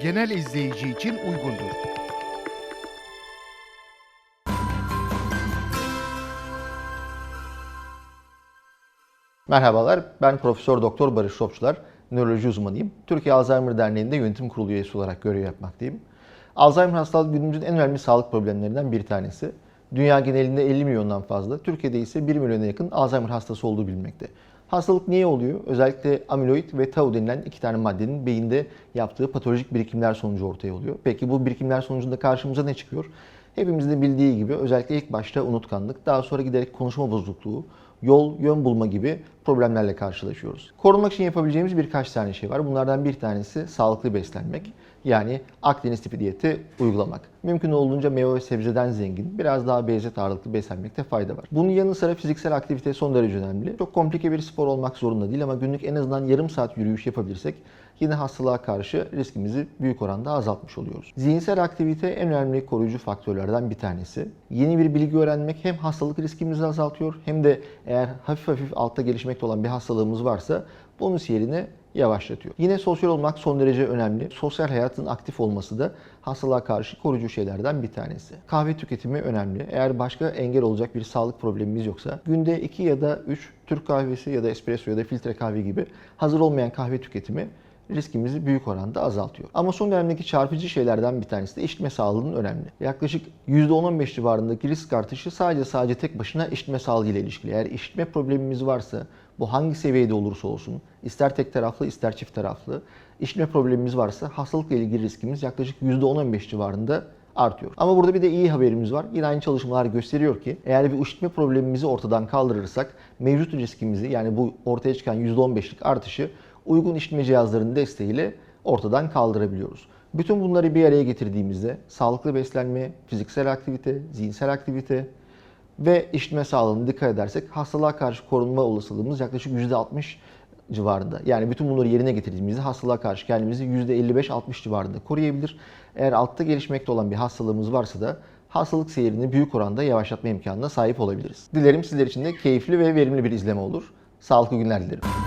genel izleyici için uygundur. Merhabalar, ben Profesör Doktor Barış Topçular, nöroloji uzmanıyım. Türkiye Alzheimer Derneği'nde yönetim kurulu üyesi olarak görev yapmaktayım. Alzheimer hastalığı günümüzün en önemli sağlık problemlerinden bir tanesi. Dünya genelinde 50 milyondan fazla, Türkiye'de ise 1 milyona yakın Alzheimer hastası olduğu bilinmekte. Hastalık niye oluyor? Özellikle amiloid ve tau denilen iki tane maddenin beyinde yaptığı patolojik birikimler sonucu ortaya oluyor. Peki bu birikimler sonucunda karşımıza ne çıkıyor? Hepimizin de bildiği gibi özellikle ilk başta unutkanlık, daha sonra giderek konuşma bozukluğu, yol, yön bulma gibi problemlerle karşılaşıyoruz. Korunmak için yapabileceğimiz birkaç tane şey var. Bunlardan bir tanesi sağlıklı beslenmek. Yani Akdeniz tipi diyeti uygulamak. Mümkün olduğunca meyve ve sebzeden zengin, biraz daha beyazıt ağırlıklı beslenmekte fayda var. Bunun yanı sıra fiziksel aktivite son derece önemli. Çok komplike bir spor olmak zorunda değil ama günlük en azından yarım saat yürüyüş yapabilirsek yine hastalığa karşı riskimizi büyük oranda azaltmış oluyoruz. Zihinsel aktivite en önemli koruyucu faktörlerden bir tanesi. Yeni bir bilgi öğrenmek hem hastalık riskimizi azaltıyor hem de eğer hafif hafif altta gelişmekte olan bir hastalığımız varsa bunun seyrini yavaşlatıyor. Yine sosyal olmak son derece önemli. Sosyal hayatın aktif olması da hastalığa karşı koruyucu şeylerden bir tanesi. Kahve tüketimi önemli. Eğer başka engel olacak bir sağlık problemimiz yoksa günde 2 ya da 3 Türk kahvesi ya da espresso ya da filtre kahve gibi hazır olmayan kahve tüketimi riskimizi büyük oranda azaltıyor. Ama son dönemdeki çarpıcı şeylerden bir tanesi de işitme sağlığının önemli. Yaklaşık %10-15 civarındaki risk artışı sadece sadece tek başına işitme sağlığı ile ilişkili. Eğer işitme problemimiz varsa bu hangi seviyede olursa olsun ister tek taraflı ister çift taraflı işitme problemimiz varsa hastalıkla ilgili riskimiz yaklaşık %10-15 civarında artıyor. Ama burada bir de iyi haberimiz var. Yine aynı çalışmalar gösteriyor ki eğer bir işitme problemimizi ortadan kaldırırsak mevcut riskimizi yani bu ortaya çıkan %15'lik artışı uygun işitme cihazlarının desteğiyle ortadan kaldırabiliyoruz. Bütün bunları bir araya getirdiğimizde sağlıklı beslenme, fiziksel aktivite, zihinsel aktivite ve işitme sağlığına dikkat edersek hastalığa karşı korunma olasılığımız yaklaşık %60 civarında. Yani bütün bunları yerine getirdiğimizde hastalığa karşı kendimizi %55-60 civarında koruyabilir. Eğer altta gelişmekte olan bir hastalığımız varsa da hastalık seyrini büyük oranda yavaşlatma imkanına sahip olabiliriz. Dilerim sizler için de keyifli ve verimli bir izleme olur. Sağlıklı günler dilerim.